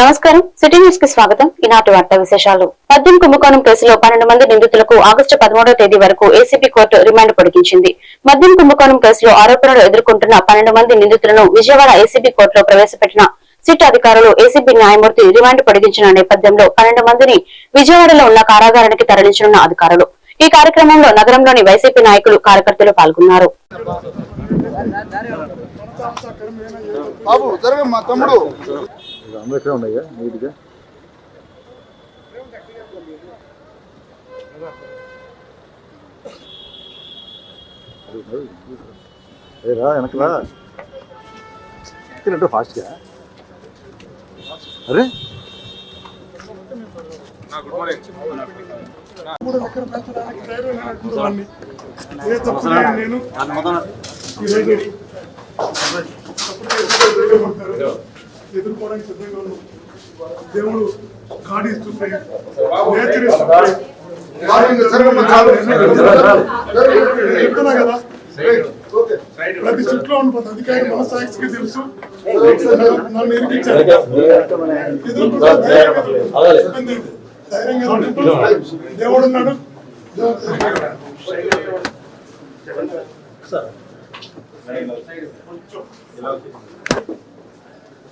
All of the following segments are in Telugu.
నమస్కారం. సిటీ న్యూస్కి స్వాగతం. ఈనాటి వార్తా విశేషాలు. మద్యం కుంభకోణం కేసులో పన్నెండు మంది నిందితులకు ఆగస్టు పదమూడవ తేదీ వరకు ఏసీబీ కోర్టు రిమాండ్ పొడిగించింది. మద్యం కుంభకోణం కేసులో ఆరోపణలు ఎదుర్కొంటున్న పన్నెండు మంది నిందితులను విజయవాడ ఏసీబీ కోర్టులో ప్రవేశపెట్టిన సిట్ అధికారులు ఏసీబీ న్యాయమూర్తి రిమాండ్ పొడిగించిన నేపథ్యంలో పన్నెండు మందిని విజయవాడలో ఉన్న కారాగారానికి తరలించనున్న అధికారులు. ఈ కార్యక్రమంలో నగరంలోని వైసీపీ నాయకులు కార్యకర్తలు పాల్గొన్నారు. బాబు మా తమ్ముడు. అందరూ ఇక్కడే ఉన్నాయా నీట్గా? రా వెనకరా ఇక్కడ ఫాస్ట్గా. అరే. నేను ఈరోజు ఎదుర్కోవడానికి సిద్ధంగా ఉన్నాం. దేవుడు కాడి ఇస్తుంటే నేచర్ ఇస్తుంటే చెప్తున్నా కదా? ప్రతి చుట్లో ఉన్న ప్రతి అధికారి మన సాక్షికి తెలుసు. నన్ను ధైర్యంగా ఉంటూ దేవుడు ఉన్నాడు.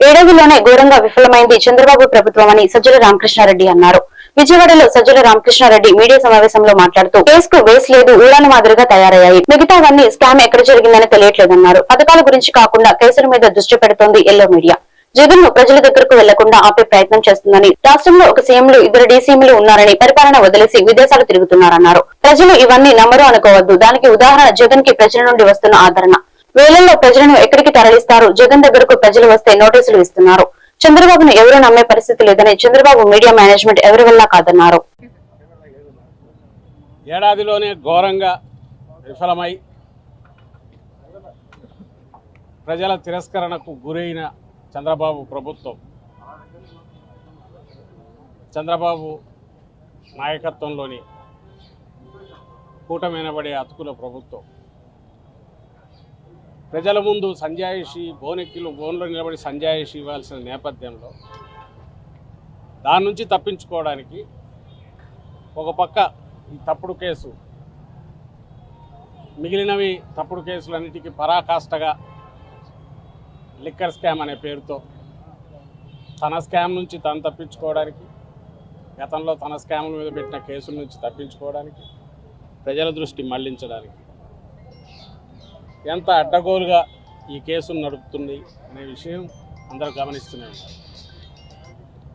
ఏడాదిలోనే ఘోరంగా విఫలమైంది చంద్రబాబు ప్రభుత్వం అని సజ్జల రామకృష్ణారెడ్డి అన్నారు. విజయవాడలో సజ్జల రామకృష్ణారెడ్డి మీడియా సమావేశంలో మాట్లాడుతూ కేసుకు వేస్ లేదు ఊరాను మాదిరిగా తయారయ్యాయి. మిగతావన్నీ స్కామ్ ఎక్కడ జరిగిందని తెలియట్లేదన్నారు. పథకాల గురించి కాకుండా కేసుల మీద దృష్టి పెడుతోంది ఎల్లో మీడియా. జగన్ను ప్రజల దగ్గరకు వెళ్ళకుండా ఆపే ప్రయత్నం చేస్తుందని రాష్ట్రంలో ఒక సీఎంలు ఇద్దరు డీసీఎంలు ఉన్నారని పరిపాలన వదిలేసి విదేశాలు తిరుగుతున్నారన్నారు. ప్రజలు ఇవన్నీ నమ్మరు అనుకోవద్దు. దానికి ఉదాహరణ జగన్కి ప్రజల నుండి వస్తున్న ఆదరణ. వేలల్లో ప్రజలను ఎక్కడికి తరలిస్తారు? జగన్ దగ్గరకు ప్రజలు వస్తే నోటీసులు ఇస్తున్నారు. చంద్రబాబును ఎవరూ నమ్మే పరిస్థితి లేదని చంద్రబాబు మీడియా మేనేజ్మెంట్ ఎవరి వల్ల కాదన్నారు. ఏడాదిలోనే ఘోరంగా విఫలమై ప్రజల తిరస్కరణకు గురైన చంద్రబాబు ప్రభుత్వం చంద్రబాబు నాయకత్వంలోని కూటమినబడే అతుకుల ప్రభుత్వం ప్రజల ముందు సంజాయిషి బోనెక్కిలు బోన్లో నిలబడి సంజాయిషి ఇవ్వాల్సిన నేపథ్యంలో దాని నుంచి తప్పించుకోవడానికి ఒక పక్క ఈ తప్పుడు కేసు మిగిలినవి తప్పుడు కేసులన్నిటికీ పరాకాష్ఠగా లిక్కర్ స్కామ్ అనే పేరుతో తన స్కామ్ నుంచి తను తప్పించుకోవడానికి గతంలో తన స్కామ్ల మీద పెట్టిన కేసుల నుంచి తప్పించుకోవడానికి ప్రజల దృష్టి మళ్ళించడానికి ఎంత అడ్డగోలుగా ఈ కేసును నడుపుతుంది అనే విషయం అందరూ గమనిస్తూనే ఉన్నారు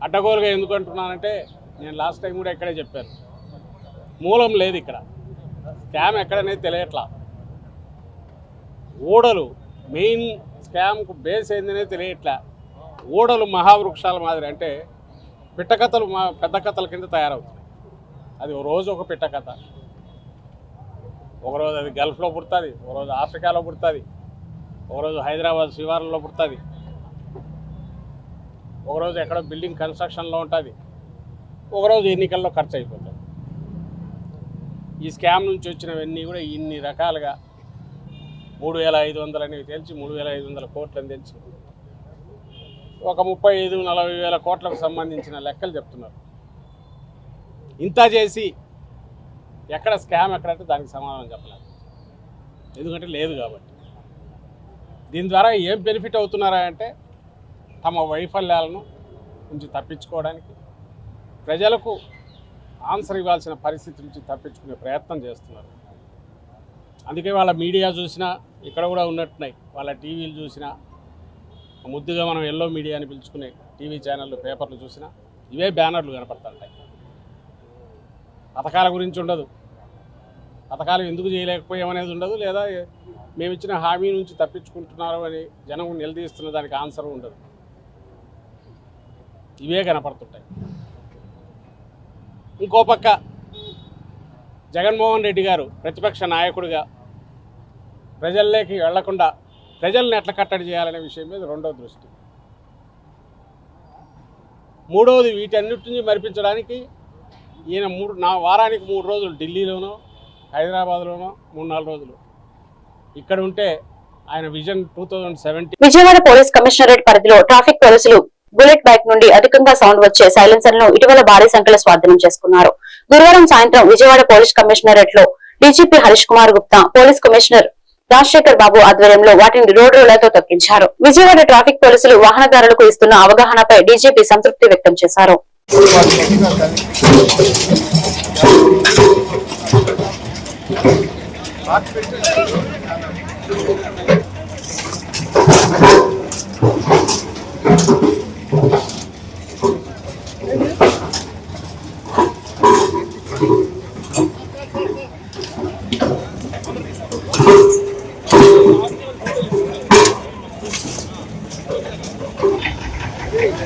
అడ్డగోలుగా ఎందుకు అంటున్నానంటే నేను లాస్ట్ టైం కూడా ఇక్కడే చెప్పాను. మూలం లేదు ఇక్కడ. స్కామ్ ఎక్కడనేది తెలియట్లా. ఓడలు మెయిన్ స్కామ్కు బేస్ ఏందనే తెలియట్లా. ఓడలు మహావృక్షాల మాదిరి అంటే పిట్టకథలు మా పెద్ద కథల కింద తయారవుతాయి అది ఒక రోజు ఒక పిట్టకథ. ఒకరోజు అది గల్ఫ్లో పుడుతుంది ఒకరోజు ఆఫ్రికాలో పుడుతుంది ఒకరోజు హైదరాబాద్ శివార్లలో పుడుతుంది. ఒకరోజు ఎక్కడో బిల్డింగ్ కన్స్ట్రక్షన్లో ఉంటుంది ఒకరోజు ఎన్నికల్లో ఖర్చు అయిపోతుంది ఈ స్కామ్ నుంచి వచ్చినవన్నీ కూడా ఇన్ని రకాలుగా మూడు వేల ఐదు వందలు అనేవి తెలిసి మూడు వేల ఐదు వందల కోట్లని తెలిసి ఒక ముప్పై ఐదు నలభై వేల కోట్లకు సంబంధించిన లెక్కలు చెప్తున్నారు. ఇంత చేసి ఎక్కడ స్కామ్ ఎక్కడంటే దానికి సమాధానం చెప్పలేదు. ఎందుకంటే లేదు కాబట్టి. దీని ద్వారా ఏం బెనిఫిట్ అవుతున్నారా అంటే తమ వైఫల్యాలను నుంచి తప్పించుకోవడానికి ప్రజలకు ఆన్సర్ ఇవ్వాల్సిన పరిస్థితి నుంచి తప్పించుకునే ప్రయత్నం చేస్తున్నారు. అందుకే వాళ్ళ మీడియా చూసినా ఇక్కడ కూడా ఉన్నట్టున్నాయి. వాళ్ళ టీవీలు చూసినా ముద్దుగా మనం ఎల్లో మీడియాని పిలుచుకునే టీవీ ఛానళ్ళు పేపర్లు చూసినా ఇవే బ్యానర్లు కనపడుతుంటాయి. పథకాల గురించి ఉండదు. పథకాలు ఎందుకు చేయలేకపోయామనేది ఉండదు లేదా మేము ఇచ్చిన హామీ నుంచి తప్పించుకుంటున్నారు అని జనం నిలదీస్తున్న దానికి ఆన్సర్ ఉండదు. ఇవే కనపడుతుంటాయి. ఇంకో పక్క జగన్మోహన్ రెడ్డి గారు ప్రతిపక్ష నాయకుడిగా ప్రజల్లోకి వెళ్ళకుండా ప్రజల్ని ఎట్లా కట్టడి చేయాలనే విషయం మీద రెండో దృష్టి. మూడవది వీటన్నిటిని మరిపించడానికి ఈయన మూడు నా వారానికి మూడు రోజులు ఢిల్లీలోనో హైదరాబాద్లోనో మూడు నాలుగు రోజులు. ఇక్కడ ఉంటే ఆయన vision two thousand seventy Vijayawada police commissionerate పరిధిలో ట్రాఫిక్ పోలీసులు బుల్లెట్ బైక్ నుండి అధికంగా సౌండ్ వచ్చే సైలెన్సర్ను ఇటీవల భారీ సంఖ్యలో స్వాధీనం చేసుకున్నారు. గురువారం సాయంత్రం Vijayawada police కమిషనరేట్లో DGP Harish Kumar Gupta police commissioner Rajasekhar Babu ఆధ్వర్యంలో వాటిని రోడ్ రోలర్తో తొక్కించారు విజయవాడ ట్రాఫిక్ పోలీసులు వాహనదారులకు ఇస్తున్న అవగాహనపై డీజీపీ సంతృప్తి వ్యక్తం చేశారు.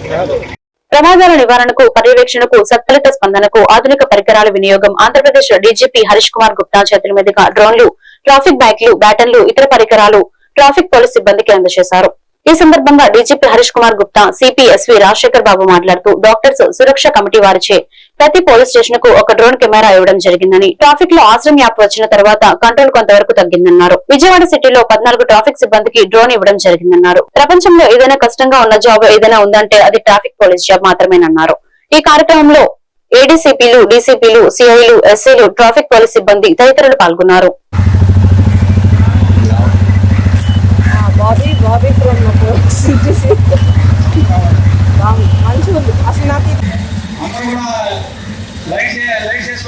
Gracias. ప్రమాదాల నివారణకు పర్యవేక్షణకు సత్ఫలిత స్పందనకు ఆధునిక పరికరాల వినియోగం ఆంధ్రప్రదేశ్ డీజీపీ హరీష్ కుమార్ గుప్తా చేతుల మీదుగా డ్రోన్లు ట్రాఫిక్ బైక్లు బ్యాటన్లు ఇతర పరికరాలు ట్రాఫిక్ పోలీస్ సిబ్బందికి అందజేశారు. ఈ సందర్భంగా డీజీపీ హరీష్ కుమార్ గుప్తా సిపిఎస్వి రాజశేఖర్ బాబు మాట్లాడుతూ డాక్టర్స్ సురక్ష కమిటీ వారిచే ప్రతి పోలీస్ స్టేషన్కు ఒక డ్రోన్ కెమెరా ఇవ్వడం జరిగిందని ట్రాఫిక్లో ఆశ్రమ్ యాప్ వచ్చిన తర్వాత కంట్రోల్ కొంతవరకు తగ్గిందన్నారు. విజయవాడ సిటీలో పద్నాలుగు ట్రాఫిక్ సిబ్బందికి డ్రోన్ ఇవ్వడం జరిగిందన్నారు. ప్రపంచంలో ఏదైనా కష్టంగా ఉన్న జాబ్ ఏదైనా ఉందంటే అది ట్రాఫిక్ పోలీస్ జాబ్ మాత్రమేనన్నారు. ఈ కార్యక్రమంలో ఏడీసీపీలు డీసీపీలు సిఐలు ఎస్ఐలు ట్రాఫిక్ పోలీస్ సిబ్బంది తదితరులు పాల్గొన్నారు. మంచిగా ఉంది అసలు నాకు.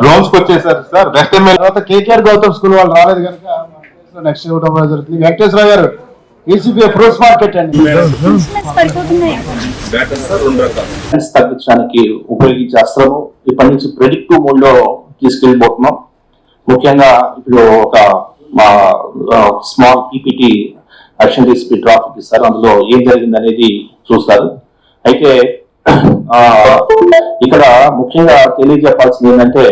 డ్రోన్స్ వచ్చేసారు సార్. వెస్ట్ ఎమ్మెల్యే తర్వాత కేకేఆర్ గౌతమ్ స్కూల్ వాళ్ళు రాలేదు కనుక నెక్స్ట్ ఇవ్వడం జరుగుతుంది. వెంకటేశ్వర గారు ఈసీపీ ఫ్రూట్స్ మార్కెట్ అండి. తగ్గించడానికి ఉపయోగించే అస్త్రము ఇప్పటి నుంచి ప్రెడిక్టివ్ మోడ్లో తీసుకెళ్ళిపోతున్నాం. ముఖ్యంగా ఇప్పుడు ఒక మా small PPT action DCP traffic ఇస్తారు. అందులో ఏం జరిగింది అనేది చూస్తారు. అయితే ఇక్కడ ముఖ్యంగా తెలియజెప్పాల్సింది ఏంటంటే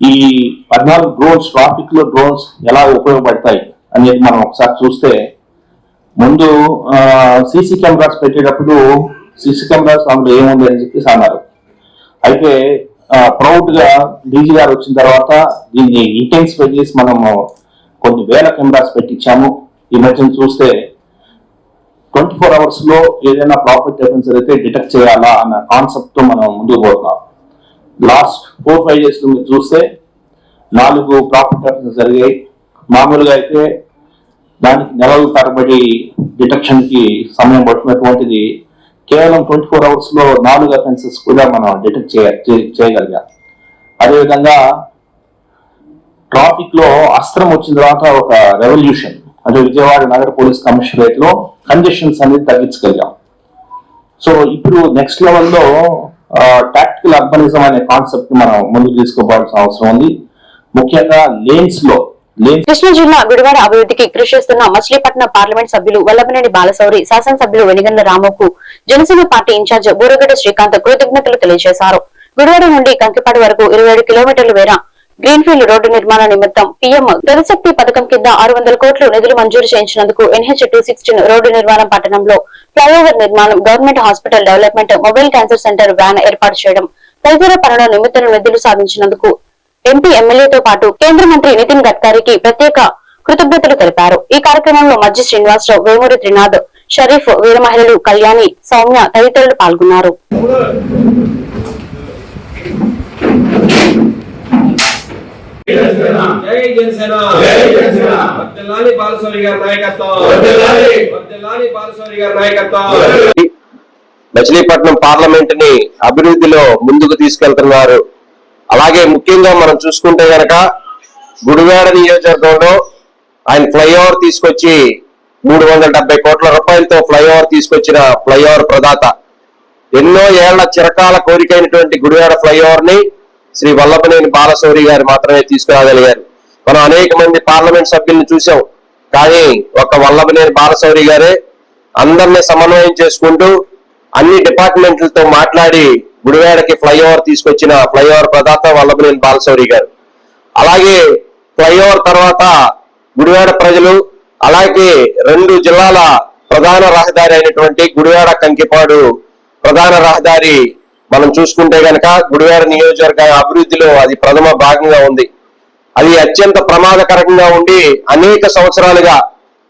ఈ పద్నాలుగు డ్రోన్స్ ట్రాఫిక్లో డ్రోన్స్ ఎలా ఉపయోగపడతాయి అనేది మనం ఒకసారి చూస్తే ముందు సీసీ కెమెరాస్ పెట్టేటప్పుడు సీసీ కెమెరాస్ అందులో ఏముంది అని చెప్పేసి అన్నారు. అయితే ప్రౌడ్గా డీజీ గారు వచ్చిన తర్వాత దీన్ని ఇంటెన్సిఫై చేసి మనము కొన్ని వేల కెమెరాస్ పెట్టించాము. ఈ మధ్యన చూస్తే ట్వంటీ ఫోర్ అవర్స్లో ఏదైనా ప్రాఫిట్ డిఫరెన్స్ అయితే డిటెక్ట్ చేయాలా అన్న కాన్సెప్ట్తో మనం ముందుకు పోతున్నాం. లాస్ట్ ఫోర్ ఫైవ్ డేస్ మీరు చూస్తే నాలుగు ప్రాఫిట్ డిఫరెన్స్ జరిగాయి. మామూలుగా అయితే దానికి నెలల తరబడి డిటెక్షన్కి సమయం పట్టినటువంటిది కేవలం ట్వంటీ ఫోర్ అవర్స్లో నాలుగు అఫెన్సెస్ కూడా మనం డిటెక్ట్ చేయ చేయగలిగాం. అదేవిధంగా ట్రాఫిక్లో అస్త్రం వచ్చిన తర్వాత ఒక రెవల్యూషన్ అంటే విజయవాడ నగర పోలీస్ కమిషనరేట్లో కంజెషన్స్ అనేది తగ్గించగలిగాం సో ఇప్పుడు నెక్స్ట్ లెవెల్లో టాక్టికల్ అర్బనిజం అనే కాన్సెప్ట్ మనం ముందుకు తీసుకోవాల్సిన అవసరం ఉంది. ముఖ్యంగా లేన్స్లో కృష్ణా జిల్లా గుడివాడ అభివృద్ధికి కృషి చేస్తున్న మచిలీపట్నం పార్లమెంట్ సభ్యులు వల్లభనేని బాలశౌరి శాసనసభ్యులు వెనిగండ్ల రాముకు జనసేన పార్టీ ఇన్ఛార్జ్ బూరగడ్డ శ్రీకాంత్ కృతజ్ఞతలు తెలియజేశారు. గుడివాడ నుండి కంకిపాడు వరకు ఇరవై కిలోమీటర్ల మేర గ్రీన్ఫీల్డ్ రోడ్డు నిర్మాణ నిమిత్తం పీఎం జలశక్తి పథకం కింద ఆరు వందల కోట్లు నిధులు మంజూరు చేయించినందుకు ఎన్హెచ్ టూ సిక్స్టీన్ రోడ్డు నిర్మాణం పట్టణంలో ఫ్లైఓవర్ నిర్మాణం government hospital development mobile cancer centre van ఏర్పాటు చేయడం తదితర పనుల నిమిత్తం నిధులు సాధించినందుకు ఎంపీ ఎమ్మెల్యేతో పాటు కేంద్ర మంత్రి నితిన్ గడ్కరీకి ప్రత్యేక కృతజ్ఞతలు తెలిపారు. ఈ కార్యక్రమంలో మధ్య శ్రీనివాసరావు వేమూరి త్రినాథ్ షరీఫ్ వీర మహిళలు కళ్యాణి సౌమ్య తదితరులు పాల్గొన్నారు. జై జనసేన వర్ధిల్లాలి బాలశౌరి గారి నాయకత్వం. వర్ధిల్లాలి బాలశౌరి గారి నాయకత్వం. మచిలీపట్నం పార్లమెంట్ని అభివృద్ధిలో ముందుకు తీసుకెళ్తున్నారు. అలాగే ముఖ్యంగా మనం చూసుకుంటే గనక గుడివాడ నియోజకవర్గంలో ఆయన ఫ్లైఓవర్ తీసుకొచ్చి మూడు వందల డెబ్బై కోట్ల రూపాయలతో ఫ్లైఓవర్ తీసుకొచ్చిన ఫ్లైఓవర్ ప్రదాత. ఎన్నో ఏళ్ళ చిరకాల కోరికైనటువంటి గుడివాడ ఫ్లైఓవర్ని శ్రీ వల్లభనేని బాలశౌరి గారు మాత్రమే తీసుకురాగలిగారు. మనం అనేక మంది పార్లమెంట్ సభ్యుల్ని చూసాం కానీ ఒక వల్లభనేని బాలశౌరి గారే అందరినీ సమన్వయం చేసుకుంటూ అన్ని డిపార్ట్మెంట్లతో మాట్లాడి గుడివాడకి ఫ్లైఓవర్ తీసుకొచ్చిన ఫ్లైఓవర్ ప్రదాత వల్లభనేని బాలశౌరి గారు. అలాగే ఫ్లైఓవర్ తర్వాత గుడివాడ ప్రజలు అలాగే రెండు జిల్లాల ప్రధాన రహదారి అయినటువంటి గుడివాడ కంకిపాడు ప్రధాన రహదారి మనం చూసుకుంటే గనక గుడివాడ నియోజకవర్గ అభివృద్ధిలో అది ప్రథమ భాగంగా ఉంది. అది అత్యంత ప్రమాదకరంగా ఉండి అనేక సంవత్సరాలుగా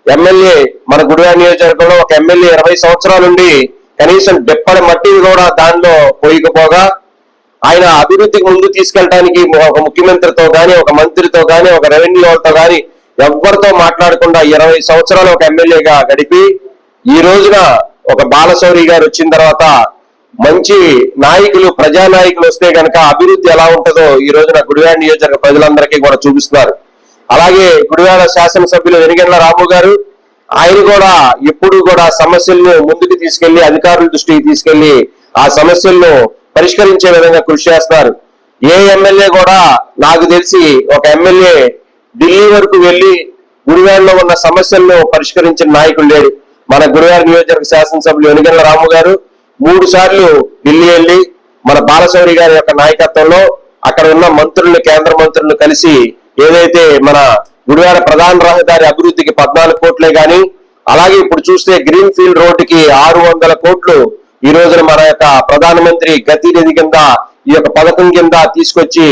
ఎమ్మెల్యే మన గుడివాడ నియోజకవర్గంలో ఒక ఎమ్మెల్యే ఇరవై సంవత్సరాలుండి కనీసం డెప్పడి మట్టి కూడా దానిలో పోయికపోగా ఆయన అభివృద్ధికి ముందు తీసుకెళ్ళడానికి ఒక ముఖ్యమంత్రితో గాని ఒక మంత్రితో గాని ఒక రెవెన్యూ వాళ్ళతో గాని ఎవ్వరితో మాట్లాడకుండా ఇరవై సంవత్సరాలు ఒక ఎమ్మెల్యేగా గడిపి ఈ రోజున ఒక బాలశౌరి గారు వచ్చిన తర్వాత మంచి నాయకులు ప్రజా నాయకులు వస్తే గనక అభివృద్ధి ఎలా ఉంటుందో ఈ రోజున గుడివాడ నియోజకవర్గ ప్రజలందరికీ కూడా చూపిస్తున్నారు. అలాగే గుడివాడ శాసనసభ్యులు వెనిగండ్ల రాము గారు ఆయన కూడా ఎప్పుడు కూడా సమస్యలను ముందుకు తీసుకెళ్ళి అధికారుల దృష్టికి తీసుకెళ్ళి ఆ సమస్యలను పరిష్కరించే విధంగా కృషి చేస్తున్నారు. ఏ ఎమ్మెల్యే కూడా నాకు తెలిసి ఒక ఎమ్మెల్యే ఢిల్లీ వరకు వెళ్ళి గుడివాడలో ఉన్న సమస్యలను పరిష్కరించిన నాయకుడు లేడు. మన గుడివాడ నియోజకవర్గ శాసనసభ్యులు వెనుగండ్ల రాము గారు మూడు సార్లు ఢిల్లీ వెళ్ళి మన బాలశౌరి గారి యొక్క నాయకత్వంలో అక్కడ ఉన్న మంత్రులను కేంద్ర మంత్రులను కలిసి ఏదైతే మన గుడివాడ ప్రధాన రహదారి అభివృద్ధికి పద్నాలుగు కోట్లే గాని అలాగే ఇప్పుడు చూస్తే గ్రీన్ ఫీల్డ్ రోడ్డుకి ఆరు వందల కోట్లు ఈ రోజున మన యొక్క ప్రధానమంత్రి గతి నిధి కింద ఈ యొక్క పథకం కింద తీసుకొచ్చి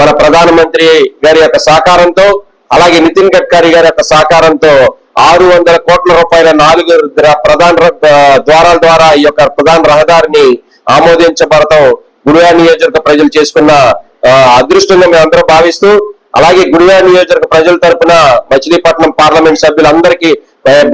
మన ప్రధానమంత్రి గారి యొక్క సహకారంతో అలాగే నితిన్ గడ్కరీ గారి యొక్క సహకారంతో ఆరు వందల కోట్ల రూపాయల నాలుగు ద్ర- ప్రధాన ద్వారాల ద్వారా ఈ యొక్క ప్రధాన రహదారిని ఆమోదించబడతాం గుడివాడ నియోజకవర్గ ప్రజలు చేసుకున్న ఆ, అదృష్టంగా మేమందరూ భావిస్తూ అలాగే గుడివాడ నియోజకవర్గ ప్రజల తరపున మచిలీపట్నం పార్లమెంట్ సభ్యులందరికీ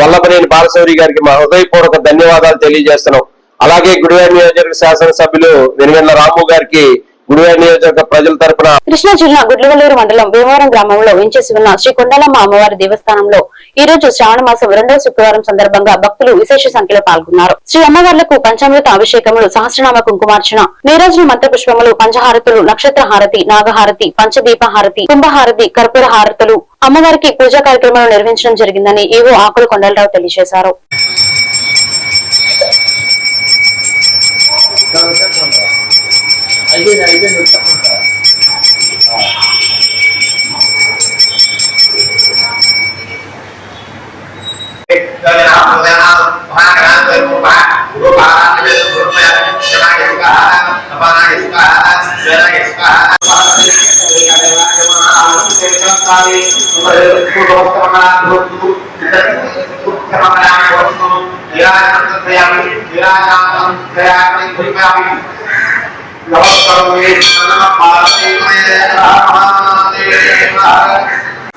బొల్లపనేని బాలశౌరి గారికి మా హృదయపూర్వక ధన్యవాదాలు తెలియజేస్తున్నాం. అలాగే గుడివాడ నియోజకవర్గ శాసనసభ్యులు వెనుగండ్ల రాము గారికి గుడివాడ నియోజకవర్గ ప్రజల తరపున కృష్ణా జిల్లా గుడ్లవల్లూరు మండలం భీమవరం గ్రామంలో వెంచేసి ఉన్న శ్రీ కొండలమ్మ అమ్మవారి దేవస్థానంలో ఈ రోజు శ్రావణ మాసం రెండవ శుక్రవారం సందర్భంగా భక్తులు విశేష సంఖ్యలో పాల్గొన్నారు. శ్రీ అమ్మవార్లకు పంచామృత అభిషేకములు సహస్రనామ కుంకుమార్చన నీరాజన మంత్రపుష్పములు పంచహారతులు నక్షత్ర హారతి నాగహారతి పంచదీప హారతి కుంభహారతి కర్పూర హారతులు అమ్మవారికి పూజా కార్యక్రమాలు నిర్వహించడం జరిగిందని ఏవో ఆకుల కొండలరావు తెలియజేశారు.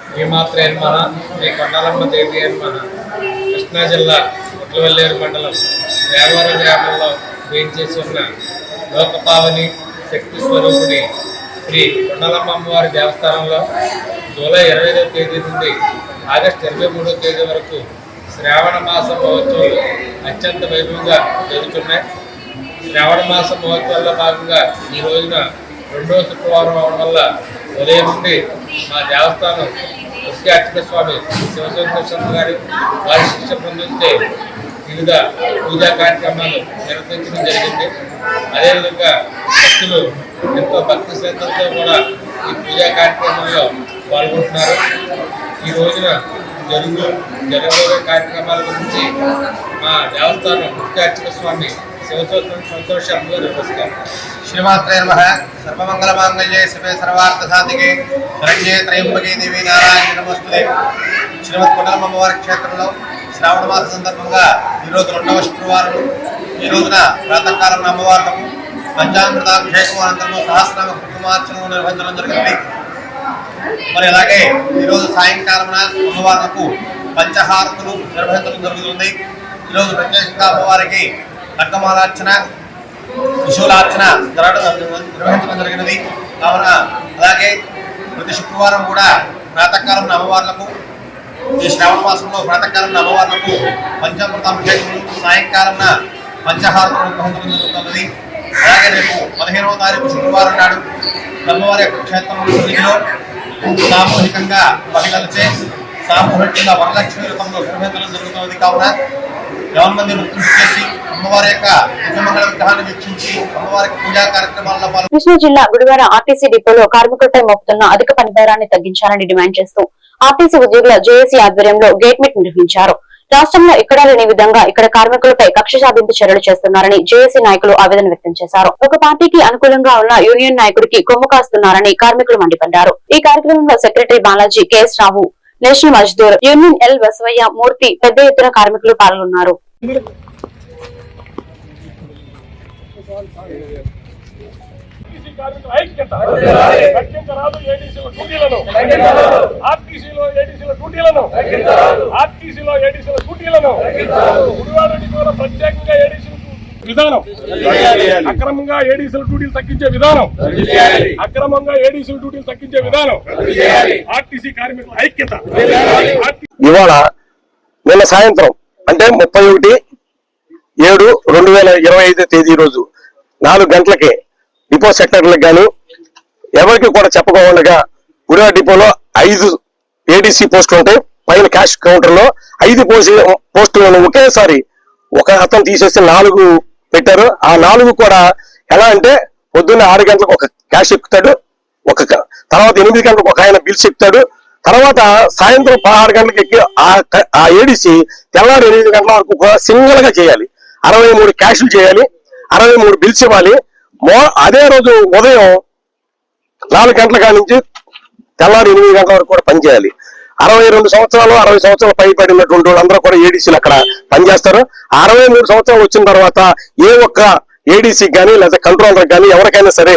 శ్రీమాత్రే మన శ్రీ కొండలమ్మ దేవి మన కృష్ణా జిల్లా ఉట్లవల్లేరు మండలం దేవరం గ్రామంలో వేయించేసి ఉన్న లోకపావని శక్తి స్వరూపుని శ్రీ కొండలమ్మ అమ్మవారి దేవస్థానంలో జూలై ఇరవై ఐదవ తేదీ నుండి ఆగస్టు ఇరవై మూడవ తేదీ వరకు శ్రావణ మాస మహోత్సవాలు అత్యంత వైభవంగా జరుగుతున్నాయి. శ్రావణ మాస మహోత్సవాల్లో భాగంగా ఈ రోజున రెండో శుక్రవారం అవడం వల్ల ఉదయం నుండి మా దేవస్థానం ముఖ్య అర్చక స్వామి. శివశంకర్ గారు వారి శిక్ష పొందితే వివిధ పూజా కార్యక్రమాలు నిర్వహించడం జరిగింది. అదేవిధంగా భక్తులు ఎంతో భక్తి శ్రద్ధలతో కూడా ఈ పూజా కార్యక్రమంలో పాల్గొంటున్నారు. ఈ రోజున జరుగు జరగబోయే కార్యక్రమాల గురించి మా దేవస్థానం ముఖ్య అర్చక స్వామి శివచోత్రం సంతోష గారు నమస్కారం శ్రీమాత్రే నమ సర్వమంగళ మాంగళ్యే శివే సర్వార్థ సాధికే శరణ్యే త్రయంబకే దేవి నారాయణ నమస్తే శ్రీమద్ కొండలమ్మవారి క్షేత్రంలో శ్రావణ మాస సందర్భంగా ఈరోజు రెండవ శుక్రవారం ఈ రోజున ప్రాతకాలం అమ్మవార్లకు పంచామృతాభిషేకం అనంతరం సహస్రనామ కుంకుమార్చనలు నిర్వహించడం జరిగింది. మరి అలాగే ఈరోజు సాయంకాలమున అమ్మవార్లకు పంచహారతులు నిర్వహించడం జరుగుతుంది. ఈరోజు ప్రత్యేకంగా అమ్మవారికి ఖడ్గమాలార్చన విశూలార్చన నిర్వహించడం జరిగినది. కావున అలాగే ప్రతి శుక్రవారం కూడా ప్రాతకాలం అమ్మవార్లకు ఈ శ్రావణ మాసంలో ప్రాతకాలం అమ్మవార్లకు పంచామృతాభిషేకములు సాయంకాలం పంచహారతులు నిర్వహించడం జరుగుతున్నది అలాగే రేపు పదిహేనవ తారీఖు శుక్రవారం నాడు అమ్మవారి యొక్క క్షేత్రంలో సన్నిధిలో సామూహికంగా మహిళలచే సామూహికంగా వరలక్ష్మి రూపంలో నిర్వహించడం జరుగుతున్నది. కావున ఎవరి మంది చేసి అమ్మవారి యొక్క విగ్రహాన్ని వీక్షించి అమ్మవారికి పూజా కార్యక్రమాల్లో కృష్ణా జిల్లా గుడివాడ ఆర్టీసీ డిపోలో కార్మికులపై మోపుతున్న అధిక పని భారాన్ని తగ్గించాలని డిమాండ్ చేస్తూ ఆర్టీసీ ఉద్యోగుల జేఏసీ ఆధ్వర్యంలో గేట్ మీట్ నిర్వహించారు. రాష్ట్రంలో ఎక్కడా లేని విధంగా ఇక్కడ కార్మికులపై కక్ష సాధింపు చర్యలు చేస్తున్నారని జేఏసీ నాయకులు ఆవేదన వ్యక్తం చేశారు. ఒక పార్టీకి అనుకూలంగా ఉన్న యూనియన్ నాయకుడికి కొమ్ము కాస్తున్నారని కార్మికులు మండిపడ్డారు. ఈ కార్యక్రమంలో secretary Balaji KS Rao national Mazdoor union L Basavaiah Murthy పెద్ద ఎత్తున కార్మికులు పాల్గొన్నారు. తగ్గించరాదు ఏడీసీల డ్యూటీలను ఆర్టీసీలో ఏడీసీల డ్యూటీలను ఆర్టీసీలో ఏడీసీల డ్యూటీలను గుడివాడ డిపోలో ప్రత్యేకంగా ఏడీసీల విధానం. అక్రమంగా ఏడీసీల డ్యూటీలు తగ్గించే విధానం. అక్రమంగా ఏడీసీల డ్యూటీలు తగ్గించే విధానం. ఆర్టీసీ కార్మికుల ఐక్యత. ఇవాళ నిన్న సాయంత్రం అంటే ముప్పై ఒకటి ఏడు రెండు వేల ఇరవై ఐదో తేదీ రోజు నాలుగు గంటలకి డిపో సెక్టర్లకు గాను ఎవరికి కూడా చెప్పకుండా గుడివా డిపోలో ఐదు ఏడీసీ పోస్టులు ఉంటాయి. పైన క్యాష్ కౌంటర్లో ఐదు పోసి పోస్టులను ఒకేసారి ఒక అతను తీసేసి నాలుగు పెట్టారు. ఆ నాలుగు కూడా ఎలా అంటే పొద్దున్న ఆరు గంటలకు ఒక క్యాష్ ఎక్కుతాడు. ఒక తర్వాత ఎనిమిది గంటలకు ఒక ఆయన బిల్స్ ఎక్కుతాడు తర్వాత సాయంత్రం పదహారు గంటలకు ఎక్కి ఆ ఏడిసి తెల్లారి ఎనిమిది గంటల వరకు కూడా సింగిల్గా చేయాలి. అరవై మూడు క్యాష్లు చేయాలి. అరవై మూడు బిల్స్ ఇవ్వాలి. అదే రోజు ఉదయం నాలుగు గంటల కాడి నుంచి తెల్లారి ఎనిమిది గంటల వరకు కూడా పనిచేయాలి అరవై రెండు సంవత్సరాలు అరవై సంవత్సరాలు పై పడినటువంటి వాళ్ళందరూ కూడా ఏడీసీలు అక్కడ పనిచేస్తారు ఆ అరవై మూడు సంవత్సరాలు వచ్చిన తర్వాత ఏ ఒక్క ఏడీసీ కానీ లేదా కంట్రోలర్ కానీ ఎవరికైనా సరే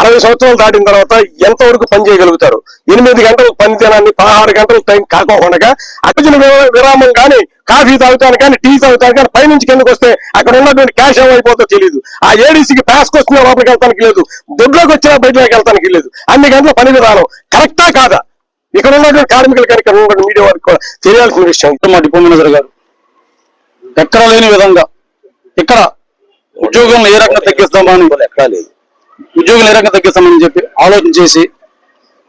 అరవై సంవత్సరాలు దాటిన తర్వాత ఎంతవరకు పని చేయగలుగుతారు? ఎనిమిది గంటలు పని దినాన్ని పదహారు గంటలు టైం కాకోకుండా అర్జున విరామం కానీ కాఫీ తాగుతాను కానీ టీ తాగుతాను కానీ పైనుంచి కిందకు వస్తే అక్కడ ఉన్నటువంటి క్యాష్ ఏమైపోతుందో తెలియదు. ఆ ఏడీసీకి ప్యాస్కి వస్తున్నా లోపలికి వెళ్తానికి లేదు. దొడ్లోకి వచ్చినా బయటలోకి వెళ్తానికి లేదు. అన్ని గంటల పని విధానం కరెక్టా కాదా? ఇక్కడ ఉన్నటువంటి కార్మికులు కానీ ఇక్కడ ఉన్నటువంటి మీడియా వారికి కూడా తెలియాల్సిన విషయం. మా డిపో మేనేజర్ గారు. ఎక్కడ లేని విధంగా ఇక్కడ ఉద్యోగం ఏ రకంగా తగ్గిస్తామని? ఎక్కడా లేదు. ఉద్యోగులు ఏ రకంగా తగ్గిస్తామని చెప్పి ఆలోచన చేసి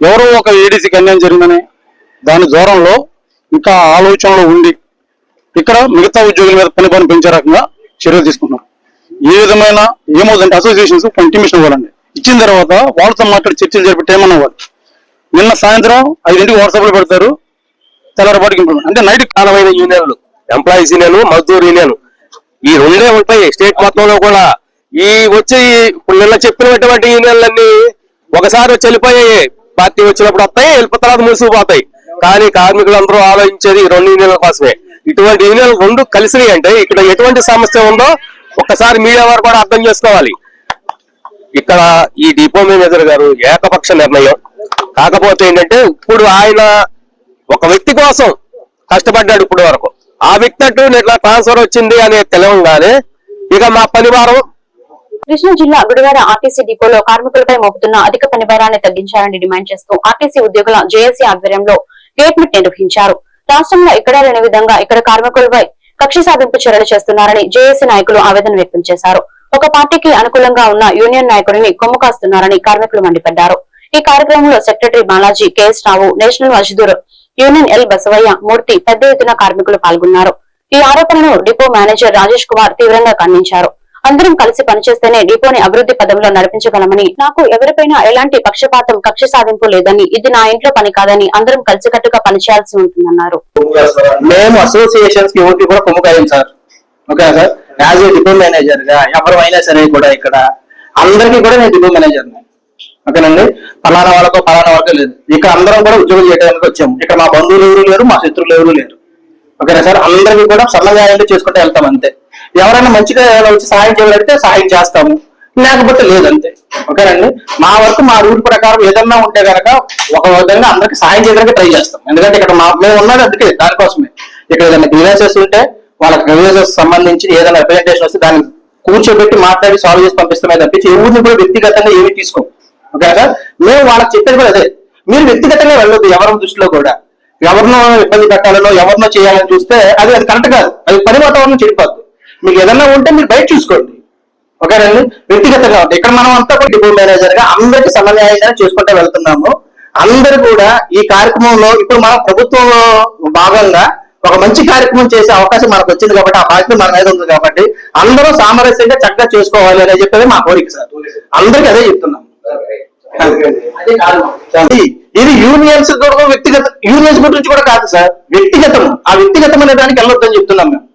ఎవరో ఒక ఏడీసీకి అన్యాయం జరిగిందని దాని దూరంలో ఇంకా ఆలోచనలో ఉండి ఇక్కడ మిగతా ఉద్యోగుల మీద పని పని పెంచే రకంగా చర్యలు తీసుకుంటున్నారు. ఏ విధమైన ఏమవుతుందంటే అసోసియేషన్స్ కంటిన్యూషన్ ఇవ్వాలండి ఇచ్చిన తర్వాత వాళ్ళతో మాట్లాడి చర్చలు జరిపి టైం నిన్న సాయంత్రం ఐదింటికి వాట్సాప్లో పెడతారు. ఇంప్రూవ్మెంట్. అంటే నైట్ కాలమైన యూనియన్లు ఎంప్లాయీస్ యూనియన్ మజ్దూర్ యూనియన్ ఈ రెండే ఉంటాయి స్టేట్ మొత్తంలో కూడా. ఈ వచ్చి ఇప్పుడు నిన్న చెప్పినటువంటి యూనియన్లన్నీ ఒకసారి వచ్చి వెళ్ళిపోయాయి. పార్టీ వచ్చినప్పుడు వస్తాయి వెళ్ళిపోయిన తర్వాత మూసుకుపోతాయి కానీ కార్మికులందరూ ఆలోచించేది రెండు యూనియన్ల కోసమే. ఇటువంటి యూనియన్లు రెండు కలిసినాయి అంటే ఇక్కడ ఎటువంటి సమస్య ఉందో ఒకసారి మీడియా వారు కూడా అర్థం చేసుకోవాలి. ఇక్కడ ఈ డిపో మేనేజర్ గారు ఏకపక్ష నిర్ణయం. కాకపోతే ఏంటంటే ఇప్పుడు ఆయన ఒక వ్యక్తి కోసం కష్టపడ్డాడు ఇప్పుడు వరకు. ఆ వ్యక్తి ఇట్లా ట్రాన్స్ఫర్ వచ్చింది అనే తెలవంగానే ఇక మా పనివారం కృష్ణా జిల్లా గుడివాడ ఆర్టీసీ డిపోలో కార్మికులపై మోపుతున్న అధిక పని భారాన్ని తగ్గించాలని డిమాండ్ చేస్తూ ఆర్టీసీ ఉద్యోగుల జేఏసీ ఆధ్వర్యంలో గేట్ నిర్వహించారు. రాష్ట్రంలో ఎక్కడా లేని విధంగా ఇక్కడ కార్మికులపై కక్ష సాధింపు చర్యలు చేస్తున్నారని జేఏసీ నాయకులు ఆవేదన వ్యక్తం చేశారు. ఒక పార్టీకి అనుకూలంగా ఉన్న యూనియన్ నాయకుడిని కొమ్ము కాస్తున్నారని కార్మికులు మండిపడ్డారు. ఈ కార్యక్రమంలో secretary Balaji KS Rao national Mazdoor union L Basavayya Murthy పెద్ద ఎత్తున కార్మికులు పాల్గొన్నారు. ఈ ఆరోపణను డిపో మేనేజర్ రాజేష్ కుమార్ తీవ్రంగా ఖండించారు. అందరం కలిసి పనిచేస్తేనే డిపోని అభివృద్ధి పదంలో నడిపించగలమని నాకు ఎవరిపైనా ఎలాంటి పక్షపాతం కక్ష సాధింపు లేదని ఇది నా ఇంట్లో పని కాదని అందరం కలిసికట్టుగా పనిచేయాల్సి ఉంటుందన్నారు. మేము అసోసియేషన్స్కి కూడా కొమ్ముకాయం sir. Okay sir? As a depot మేనేజర్గా ఎవరైనా సరే కూడా ఇక్కడ అందరికీ కూడా నేను డిపో మేనేజర్ ఓకేనండి? పలానా వాళ్ళకు పలానా వాళ్ళకే లేదు. ఇక్కడ అందరం కూడా ఉద్యోగం చేయడానికి వచ్చాము. ఇక్కడ మా బంధువులు ఎవరు లేరు మా శత్రువులు ఎవరు లేరు. ఓకేనా సార్? అందరికీ కూడా సన్నగాయంగా చేసుకుంటూ వెళ్తాం అంతే. ఎవరైనా మంచిగా ఏమైనా వచ్చి సహాయం చేయగలిగితే సహాయం చేస్తాము. లేకపోతే లేదంతే. ఓకేనండి? మా వరకు మా రూల్ ప్రకారం ఏదన్నా ఉంటే కనుక ఒక విధంగా అందరికి సహాయం చేయడానికి ట్రై చేస్తాం. ఎందుకంటే ఇక్కడ మా మేము ఉన్నది అందుకే దానికోసమే. ఇక్కడ ఏదైనా గ్రీవెన్సెస్ ఉంటే వాళ్ళకి గ్రీవెన్సెస్ సంబంధించి ఏదైనా రిప్రజెంటేషన్ వస్తే దాన్ని కూర్చోబెట్టి మాట్లాడి సాల్వ్ చేసి పంపిస్తామే తప్పించి ఎవరిని కూడా వ్యక్తిగతంగా ఏమి తీసుకోం ఓకే సార్? మేము వాళ్ళకి చెప్పేది కూడా అదే. మీరు వ్యక్తిగతంగా వెళ్ళొద్దు ఎవరి దృష్టిలో కూడా. ఎవరినో ఇబ్బంది పెట్టాలనో ఎవరినో చేయాలని చూస్తే అది అది కరెక్ట్ కాదు. అది పని వాతావరణం చెడిపోద్ది. మీకు ఏదన్నా ఉంటే మీరు బయట చూసుకోండి. ఓకేనండి వ్యక్తిగతంగా ఉంటాయి ఇక్కడ మనం అంతా కూడా డిపో మేనేజర్గా అందరికి సమన్యాయంగా చూసుకుంటూ వెళ్తున్నాము. అందరు కూడా ఈ కార్యక్రమంలో ఇప్పుడు మన ప్రభుత్వంలో భాగంగా ఒక మంచి కార్యక్రమం చేసే అవకాశం మనకు వచ్చింది కాబట్టి ఆ బాధ్యత మన మీద ఉంది కాబట్టి అందరూ సామరస్యంగా చక్కగా చేసుకోవాలి అని చెప్పేది మా కోరిక సార్. అందరికీ అదే చెప్తున్నాం ఇది- యూనియన్స్ కూడా వ్యక్తిగత యూనియన్స్ గురించి కూడా కాదు సార్. వ్యక్తిగతం ఆ వ్యక్తిగతం అనే దానికి వెళ్ళొద్దని చెప్తున్నాం మేము.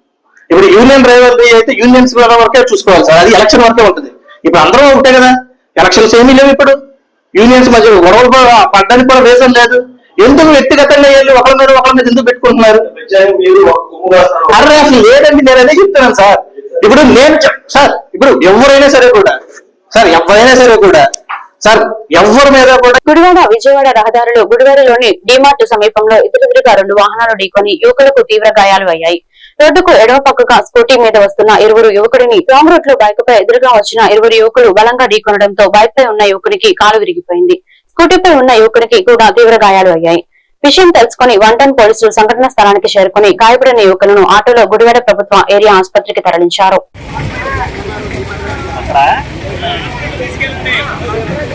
ఇప్పుడు యూనియన్ డ్రైవర్ అయితే యూనియన్స్ వరకే చూసుకోవాలి సార్. అది ఎలక్షన్ వరకే ఉంటుంది. ఇప్పుడు అందరూ ఒకటే కదా ఎలక్షన్స్ ఏమీ లేవు ఇప్పుడు. యూనియన్స్ మధ్య గొడవలు కూడా పడ్డానికి కూడా రీజన్ లేదు. ఎందుకు వ్యక్తిగతంగా వెళ్ళి ఒకరి మీద ఒకరి మీద ఎందుకు పెట్టుకుంటున్నారు? అరే అసలు లేదండి నేను అదే చెప్తున్నాను సార్. ఇప్పుడు నేను చెప్- సార్ ఇప్పుడు ఎవరైనా సరే కూడా సార్ ఎవరైనా సరే కూడా సార్ ఎవరి మీద కూడా గుడివాడ విజయవాడ రహదారిలో గుడివాడలోని డిమార్ట్ సమీపంలో ఎదురెదురుగా రెండు వాహనాలు ఢీకొని యువకులకు తీవ్ర గాయాలు అయ్యాయి. రోడ్డుకు ఎడమ పక్కగా స్కూటీ మీద వస్తున్న ఇరువురు యువకుడిని రామ్ రోడ్లో బైక్ పై ఎదురుగా వచ్చిన ఇరువురు యువకులు బలంగా ఢీకొనడంతో బైక్ పై ఉన్న యువకునికి కాలు విరిగిపోయింది. స్కూటీపై ఉన్న యువకునికి కూడా తీవ్ర గాయాలు అయ్యాయి. విషయం తెలుసుకుని వన్ పోలీసులు సంఘటన స్థలానికి చేరుకుని గాయపడిన యువకులను ఆటోలో గుడివాడ ప్రభుత్వ ఏరియా ఆసుపత్రికి తరలించారు.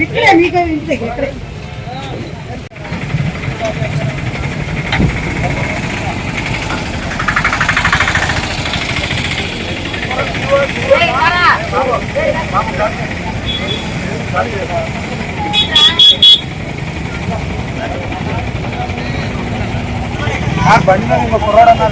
ఇక్కడే నీకే ఇంటి దగ్గర ఇక్కడే Thank you. ಆ ಬಣ್ಣ ನಿಮ್ಮ ಕೊರೋಡನ್ನ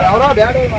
ఎవరో బ్యాడ్ బ్యాడ్